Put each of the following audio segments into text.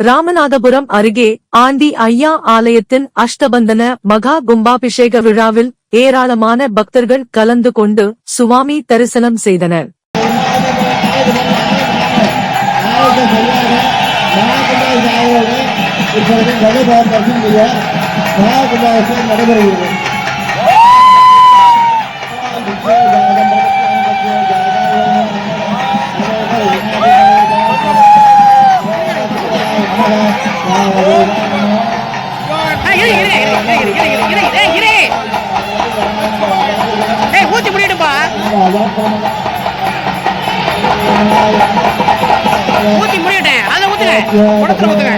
ராமநாதபுரம் அருகே ஆண்டி ஐயா ஆலயத்தின் அஷ்டபந்தன மகா கும்பாபிஷேக விழாவில் ஏராளமான பக்தர்கள் கலந்து கொண்டு சுவாமி தரிசனம் செய்தனர். நடைபெறுகிறது. ஊத்தி முடிடுப்பா ஊத்தி முடிவிட்டேன் அதை ஊத்துங்க. குடத்துல ஊத்துங்க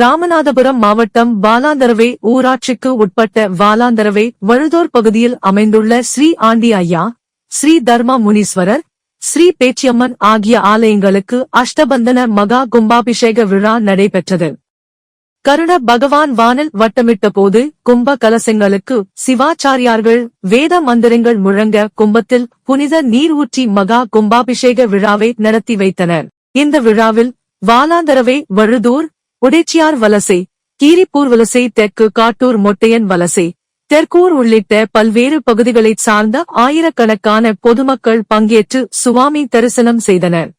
ராமநாதபுரம் மாவட்டம் வாலாந்தரவே ஊராட்சிக்கு உட்பட்ட வாலாந்தரவே வழுதோர் பகுதியில் அமைந்துள்ள ஸ்ரீ ஆண்டி ஐயா ஸ்ரீ தர்ம முனீஸ்வரர் ஸ்ரீ பேச்சியம்மன் ஆகிய ஆலயங்களுக்கு அஷ்டபந்தன மகா கும்பாபிஷேக விழா நடைபெற்றது. கருண பகவான் வானில் வட்டமிட்ட போது கும்ப கலசங்களுக்கு சிவாச்சாரியார்கள் வேத மந்திரங்கள் முழங்க கும்பத்தில் புனித நீர் ஊற்றி மகா கும்பாபிஷேக விழாவை நடத்தி வைத்தனர். இந்த விழாவில் வாலாந்தரவை வழுதூர் உடைச்சியார் வலசை கீரிப்பூர் வலசை தெற்கு காட்டூர் மொட்டையன் வலசை தெற்கூர் உள்ளிட்ட பல்வேறு பகுதிகளைச் சார்ந்த ஆயிரக்கணக்கான பொதுமக்கள் பங்கேற்று சுவாமி தரிசனம் செய்தனர்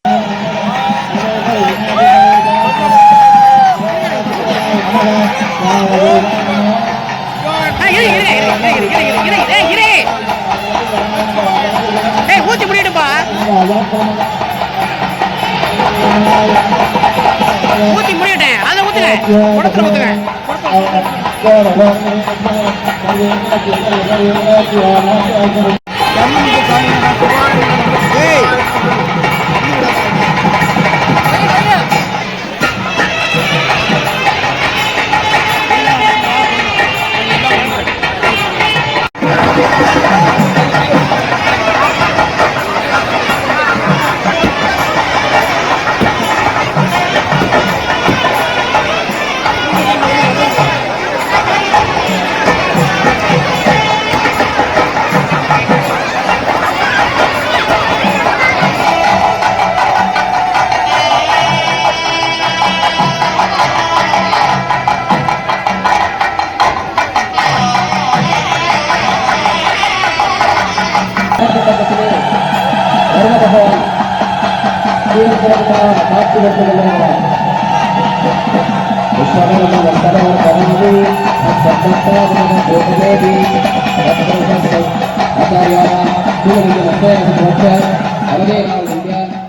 ஊத்தி கொடுத்து ஊத்துறேன் கொடுத்து ஆரம்பத்திலே வருண பகவான் காட்சி கொடுத்து கொண்டிருக்கிறார் ஆச்சாரியான